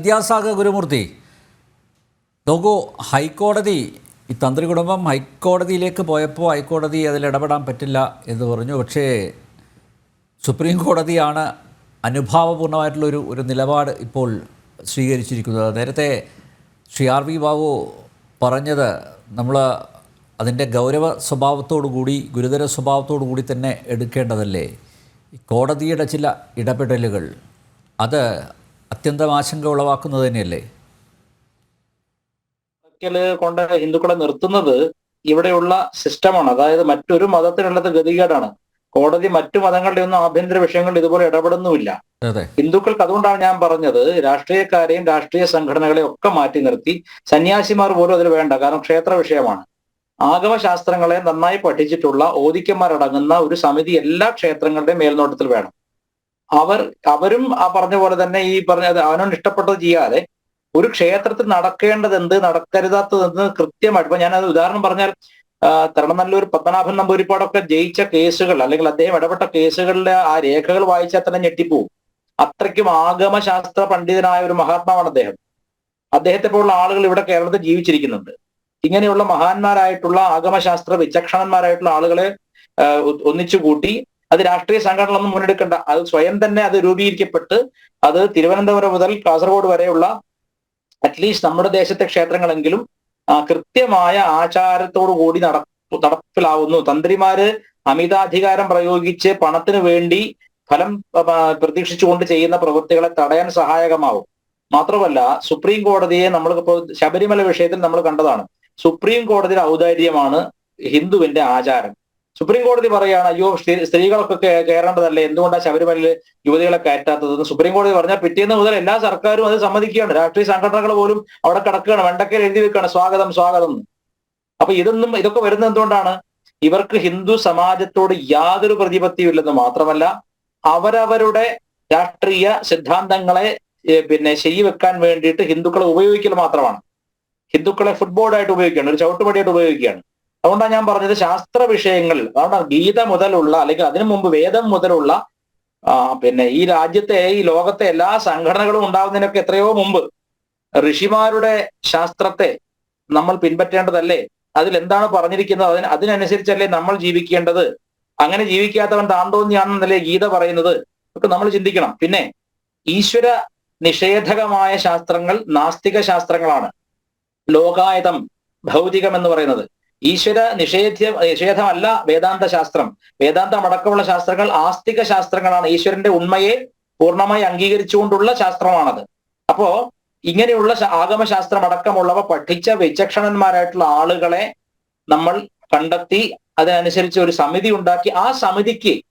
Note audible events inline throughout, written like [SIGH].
വിദ്യാസാഗർ ഗുരുമൂർത്തി. നോക്കൂ ഹൈക്കോടതി ഈ തന്ത്രി കുടുംബം ഹൈക്കോടതിയിലേക്ക് പോയപ്പോൾ ഹൈക്കോടതി അതിൽ ഇടപെടാൻ പറ്റില്ല എന്ന് പറഞ്ഞു. പക്ഷേ സുപ്രീം കോടതിയാണ് അനുഭാവപൂർണമായിട്ടുള്ളൊരു ഒരു നിലപാട് ഇപ്പോൾ സ്വീകരിച്ചിരിക്കുന്നത്. നേരത്തെ ശ്രീ ആർ വി ബാബു പറഞ്ഞത് നമ്മൾ അതിന്റെ ഗൗരവ സ്വഭാവത്തോടു കൂടി ഗുരുതര സ്വഭാവത്തോടു കൂടി തന്നെ എടുക്കേണ്ടതല്ലേ? കോടതിയുടെ ചില ഇടപെടലുകൾ. അത് അത്യന്തം ആശങ്ക ഉളവാക്കുന്നത് തന്നെയല്ലേ? കൊണ്ട് ഹിന്ദുക്കളെ നിർത്തുന്നത് ഇവിടെയുള്ള സിസ്റ്റമാണ്. അതായത് മറ്റൊരു മതത്തിനുള്ളത് ഗതികേടാണ്. കോടതി മറ്റു മതങ്ങളുടെ ഒന്നും ആഭ്യന്തര വിഷയങ്ങളിൽ ഇതുപോലെ ഇടപെടുന്നുമില്ല. ഹിന്ദുക്കൾക്ക് അതുകൊണ്ടാണ് ഞാൻ പറഞ്ഞത് രാഷ്ട്രീയക്കാരെയും രാഷ്ട്രീയ സംഘടനകളെയും ഒക്കെ മാറ്റി നിർത്തി. സന്യാസിമാർ പോലും അതിൽ വേണ്ട കാരണം ക്ഷേത്ര വിഷയമാണ്. ആഗമശാസ്ത്രങ്ങളെ നന്നായി പഠിച്ചിട്ടുള്ള ഓദിക്കന്മാരടങ്ങുന്ന ഒരു സമിതി എല്ലാ ക്ഷേത്രങ്ങളുടെയും മേൽനോട്ടത്തിൽ വേണം. അവർ അവരും ആ പറഞ്ഞ പോലെ തന്നെ ഈ പറഞ്ഞത് അവനോട് ഇഷ്ടപ്പെട്ടത് ചെയ്യാതെ ഒരു ക്ഷേത്രത്തിൽ നടക്കേണ്ടത് എന്ത് നടക്കരുതാത്തത് എന്ത് കൃത്യമായിട്ട് ഇപ്പൊ ഞാനത് ഉദാഹരണം പറഞ്ഞാൽ തിരുവനന്തപുരം പത്മനാഭൻ നമ്പൂരിപ്പാടൊക്കെ ജയിച്ച കേസുകൾ അല്ലെങ്കിൽ അദ്ദേഹം ഇടപെട്ട കേസുകളിലെ ആ രേഖകൾ വായിച്ചാൽ തന്നെ ഞെട്ടിപ്പോവും. അത്രയ്ക്കും ആഗമശാസ്ത്ര പണ്ഡിതനായ ഒരു മഹാത്മാവാണ് അദ്ദേഹം. അദ്ദേഹത്തെ പോലുള്ള ആളുകൾ ഇവിടെ കേരളത്തിൽ ജീവിച്ചിരിക്കുന്നുണ്ട്. ഇങ്ങനെയുള്ള മഹാന്മാരായിട്ടുള്ള ആഗമശാസ്ത്ര വിചക്ഷണന്മാരായിട്ടുള്ള ആളുകളെ ഒന്നിച്ചു കൂട്ടി അത് രാഷ്ട്രീയ സംഘടനകളൊന്നും മുന്നെടുക്കണ്ട. അത് സ്വയം തന്നെ അത് രൂപീകരിക്കപ്പെട്ട് അത് തിരുവനന്തപുരം മുതൽ കാസർഗോഡ് വരെയുള്ള അറ്റ്ലീസ്റ്റ് നമ്മുടെ ദേശത്തെ ക്ഷേത്രങ്ങളെങ്കിലും കൃത്യമായ ആചാരത്തോടു കൂടി നട നടപ്പിലാവുന്നു. തന്ത്രിമാര് അമിതാധികാരം പ്രയോഗിച്ച് പണത്തിന് വേണ്ടി ഫലം പ്രതീക്ഷിച്ചുകൊണ്ട് ചെയ്യുന്ന പ്രവൃത്തികളെ തടയാൻ സഹായകമാവും. മാത്രമല്ല സുപ്രീം കോടതിയെ നമ്മൾ ഇപ്പോൾ ശബരിമല വിഷയത്തിൽ നമ്മൾ കണ്ടതാണ്. സുപ്രീം കോടതിയുടെ ഔദാര്യമാണ് ഹിന്ദുവിന്റെ ആചാരം. സുപ്രീം കോടതി പറയുകയാണ് അയ്യോ സ്ത്രീ- സ്ത്രീകളൊക്കെ കേ- കയറേണ്ടതല്ലേ? എന്തുകൊണ്ടാണ് ശബരിമലയിൽ യുവതികളെ കയറ്റാത്തതെന്ന് സുപ്രീം കോടതി പറഞ്ഞാൽ പിറ്റേന്ന് മുതൽ എല്ലാ സർക്കാരും അത് സമ്മതിക്കുകയാണ്. രാഷ്ട്രീയ സംഘടനകൾ പോലും അവിടെ കിടക്കുകയാണ്. വെണ്ടക്കയിൽ എഴുതി വെക്കുകയാണ് സ്വാഗതം സ്വാഗതം. അപ്പൊ ഇതൊന്നും ഇതൊക്കെ വരുന്നത് എന്തുകൊണ്ടാണ്? ഇവർക്ക് ഹിന്ദു സമാജത്തോട് യാതൊരു പ്രതിപത്തിയും ഇല്ലെന്ന് മാത്രമല്ല അവരവരുടെ രാഷ്ട്രീയ സിദ്ധാന്തങ്ങളെ പിന്നെ പിന്നെ ശരിവെക്കാൻ വേണ്ടിയിട്ട് ഹിന്ദുക്കളെ ഉപയോഗിക്കൽ മാത്രമാണ്. ഹിന്ദുക്കളെ ഫുട്ബോളായിട്ട് ഉപയോഗിക്കുകയാണ് ഒരു ചവിട്ടുപടിയായിട്ട് ഉപയോഗിക്കുകയാണ്. അതുകൊണ്ടാണ് ഞാൻ പറഞ്ഞത് ശാസ്ത്ര വിഷയങ്ങൾ അതുകൊണ്ടാണ് ഗീത മുതലുള്ള അല്ലെങ്കിൽ അതിനു മുമ്പ് വേദം മുതലുള്ള പിന്നെ ഈ രാജ്യത്തെ ഈ ലോകത്തെ എല്ലാ സംഘടനകളും ഉണ്ടാകുന്നതിനൊക്കെ എത്രയോ മുമ്പ് ഋഷിമാരുടെ ശാസ്ത്രത്തെ നമ്മൾ പിൻപറ്റേണ്ടതല്ലേ? അതിൽ എന്താണ് പറഞ്ഞിരിക്കുന്നത്? അതിന് അതിനനുസരിച്ചല്ലേ നമ്മൾ ജീവിക്കേണ്ടത്? അങ്ങനെ ജീവിക്കാത്തവൻ താൻ തോന്നിയാണെന്നല്ലേ ഗീത പറയുന്നത്? ഒക്കെ നമ്മൾ ചിന്തിക്കണം. പിന്നെ ഈശ്വര നിഷേധകമായ ശാസ്ത്രങ്ങൾ നാസ്തിക ശാസ്ത്രങ്ങളാണ്. ലോകായതം ഭൗതികം എന്ന് പറയുന്നത്. ഈശ്വര നിഷേധ്യ നിഷേധമല്ല വേദാന്ത ശാസ്ത്രം വേദാന്തം അടക്കമുള്ള ശാസ്ത്രങ്ങൾ ആസ്തിക ശാസ്ത്രങ്ങളാണ്. ഈശ്വരന്റെ ഉണ്മയെ പൂർണമായി അംഗീകരിച്ചുകൊണ്ടുള്ള ശാസ്ത്രമാണത്. അപ്പോ ഇങ്ങനെയുള്ള ആഗമശാസ്ത്രം അടക്കമുള്ളവ പഠിച്ച വിചക്ഷണന്മാരായിട്ടുള്ള ആളുകളെ നമ്മൾ കണ്ടെത്തി അതിനനുസരിച്ച് ഒരു സമിതി ഉണ്ടാക്കി. ആ സമിതിക്ക്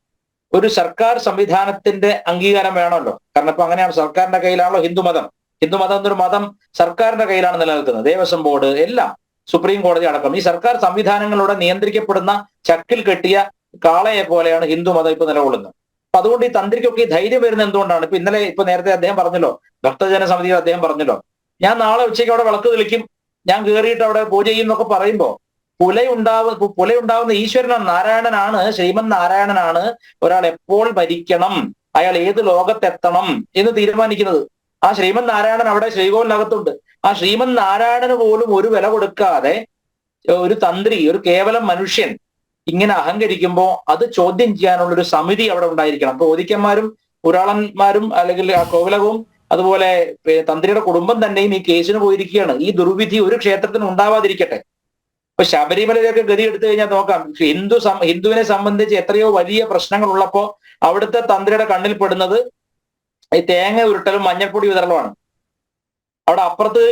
ഒരു സർക്കാർ സംവിധാനത്തിന്റെ അംഗീകാരം വേണമല്ലോ. കാരണം ഇപ്പൊ അങ്ങനെയാണ് സർക്കാരിന്റെ കയ്യിലാണല്ലോ ഹിന്ദുമതം. ഹിന്ദുമതം എന്നൊരു മതം സർക്കാരിന്റെ കയ്യിലാണ് നിലനിൽക്കുന്നത്. ദേവസ്വം ബോർഡ് എല്ലാം. സുപ്രീം കോടതി അടക്കം. ഈ സർക്കാർ സംവിധാനങ്ങളിലൂടെ നിയന്ത്രിക്കപ്പെടുന്ന ചക്കിൽ കെട്ടിയ കാളയെ പോലെയാണ് ഹിന്ദു മതം ഇപ്പൊ നിലകൊള്ളുന്നത്. അപ്പൊ അതുകൊണ്ട് ഈ തന്ത്രിക്കൊക്കെ ധൈര്യം വരുന്നത് എന്തുകൊണ്ടാണ്? ഇപ്പൊ ഇന്നലെ ഇപ്പൊ നേരത്തെ അദ്ദേഹം പറഞ്ഞല്ലോ ഭക്തജന സമിതിയിൽ അദ്ദേഹം പറഞ്ഞല്ലോ ഞാൻ നാളെ ഉച്ചയ്ക്ക് അവിടെ വിളക്ക് തെളിക്കും ഞാൻ കയറിയിട്ട് അവിടെ പൂജ ചെയ്യും എന്നൊക്കെ പറയുമ്പോ പുലയുണ്ടാവുന്ന പുലയുണ്ടാവുന്ന ഈശ്വരനാണ് നാരായണനാണ് ശ്രീമൻ നാരായണനാണ് ഒരാൾ എപ്പോൾ ഭരിക്കണം അയാൾ ഏത് ലോകത്തെത്തണം എന്ന് തീരുമാനിക്കുന്നത്. ആ ശ്രീമൻ നാരായണൻ അവിടെ ശ്രീകോവിലിനകത്തുണ്ട്. ആ ശ്രീമൻ നാരായണന് പോലും ഒരു വില കൊടുക്കാതെ ഒരു തന്ത്രി ഒരു കേവലം മനുഷ്യൻ ഇങ്ങനെ അഹങ്കരിക്കുമ്പോൾ അത് ചോദ്യം ചെയ്യാനുള്ള ഒരു സമിതി അവിടെ ഉണ്ടായിരിക്കണം. അപ്പൊ ഓദിക്കന്മാരും പുരാളന്മാരും അല്ലെങ്കിൽ ആ കോവിലകവും അതുപോലെ തന്ത്രിയുടെ കുടുംബം തന്നെയും ഈ കേസിന് പോയിരിക്കുകയാണ്. ഈ ദുർവിധി ഒരു ക്ഷേത്രത്തിന് ഉണ്ടാവാതിരിക്കട്ടെ. ഇപ്പൊ ശബരിമലയിലൊക്കെ ഗതി എടുത്തു കഴിഞ്ഞാൽ നോക്കാം. ഹിന്ദു ഹിന്ദുവിനെ സംബന്ധിച്ച് എത്രയോ വലിയ പ്രശ്നങ്ങൾ ഉള്ളപ്പോ അവിടുത്തെ തന്ത്രിയുടെ കണ്ണിൽ പെടുന്നത് ഈ തേങ്ങ ഉരുട്ടലും മഞ്ഞൾപ്പൊടി വിതറലുമാണ് അവിടെ അപ്പുറത്ത്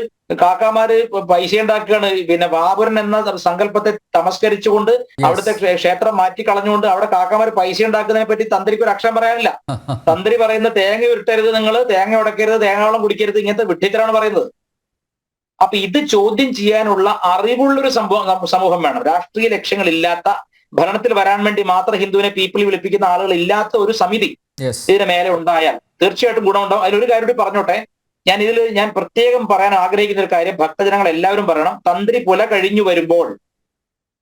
കാക്കാമാര് പൈസ ഉണ്ടാക്കുകയാണ് പിന്നെ ബാബുരൻ എന്ന സങ്കല്പത്തെ തമസ്കരിച്ചുകൊണ്ട് അവിടുത്തെ ക്ഷേത്രം മാറ്റി കളഞ്ഞുകൊണ്ട് അവിടെ കാക്കാമാര് പൈസ ഉണ്ടാക്കുന്നതിനെ പറ്റി തന്ത്രിക്ക് ഒരു അക്ഷരം പറയാനില്ല. [LAUGHS] തന്ത്രി പറയുന്ന തേങ്ങ ഉരുട്ടരുത് നിങ്ങൾ തേങ്ങ ഉടക്കരുത് തേങ്ങാവളം കുടിക്കരുത് ഇങ്ങനത്തെ വിട്ടിത്തരാണ് പറയുന്നത്. അപ്പൊ ഇത് ചോദ്യം ചെയ്യാനുള്ള അറിവുള്ളൊരു സംഭവം സമൂഹം വേണം. രാഷ്ട്രീയ ലക്ഷ്യങ്ങളില്ലാത്ത ഭരണത്തിൽ വരാൻ വേണ്ടി മാത്രം ഹിന്ദുവിനെ പീപ്പിൾ വിളിപ്പിക്കുന്ന ആളുകൾ ഇല്ലാത്ത ഒരു സമിതി ഇതിന്റെ ഇതിന് മേലെ ഉണ്ടായാൽ തീർച്ചയായിട്ടും ഗുണമുണ്ടാവും. അതിലൊരു കാര്യം കൂടി പറഞ്ഞോട്ടെ. ഞാൻ ഇതിൽ ഞാൻ പ്രത്യേകം പറയാൻ ആഗ്രഹിക്കുന്ന ഒരു കാര്യം ഭക്തജനങ്ങൾ എല്ലാവരും പറയണം. തന്ത്രി പുല കഴിഞ്ഞു വരുമ്പോൾ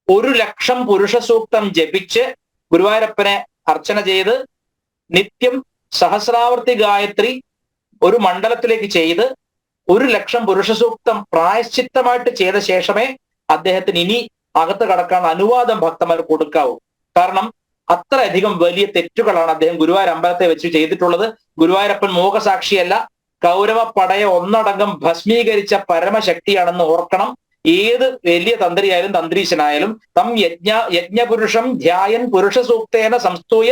ഒരു ലക്ഷം പുരുഷ സൂക്തം ജപിച്ച് ഗുരുവായൂരപ്പനെ അർച്ചന ചെയ്ത് നിത്യം സഹസ്രാവർത്തി ഗായത്രി ഒരു മണ്ഡലത്തിലേക്ക് ചെയ്ത് ഒരു ലക്ഷം പുരുഷ സൂക്തം പ്രായശ്ചിത്തമായിട്ട് ചെയ്ത ശേഷമേ അദ്ദേഹത്തിന് ഇനി അകത്ത് കടക്കാനുള്ള അനുവാദം ഭക്തന്മാർ കൊടുക്കാവൂ. കാരണം അത്രയധികം വലിയ തെറ്റുകളാണ് അദ്ദേഹം ഗുരുവായൂർ അമ്പലത്തെ വെച്ച് ചെയ്തിട്ടുള്ളത്. ഗുരുവായൂരപ്പൻ മോഹസാക്ഷിയല്ല. കൗരവ പടയെ ഒന്നടങ്കം ഭസ്മീകരിച്ച പരമശക്തിയാണെന്ന് ഓർക്കണം. ഏത് വലിയ തന്ത്രിയായാലും തന്ത്രീശനായാലും തം യജ്ഞ യജ്ഞപുരുഷം ധ്യായൻ പുരുഷ സൂക്തേന സംസ്തൂയ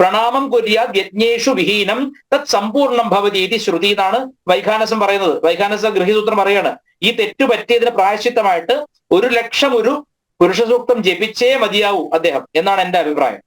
പ്രണാമം കുര്യാത് യജ്ഞേഷു വിഹീനം. തത് സമ്പൂർണം ഭവതി ഇതി ശ്രുതി എന്നാണ് വൈഖാനസം പറയുന്നത്. വൈഖാനസ ഗൃഹസൂത്രം പറയാണ് ഈ തെറ്റു പറ്റിയതിന് പ്രായശ്ചിത്തമായിട്ട് ഒരു ലക്ഷം ഒരു പുരുഷസൂക്തം ജപിച്ചേ മതിയാവൂ അദ്ദേഹം എന്നാണ് എന്റെ അഭിപ്രായം.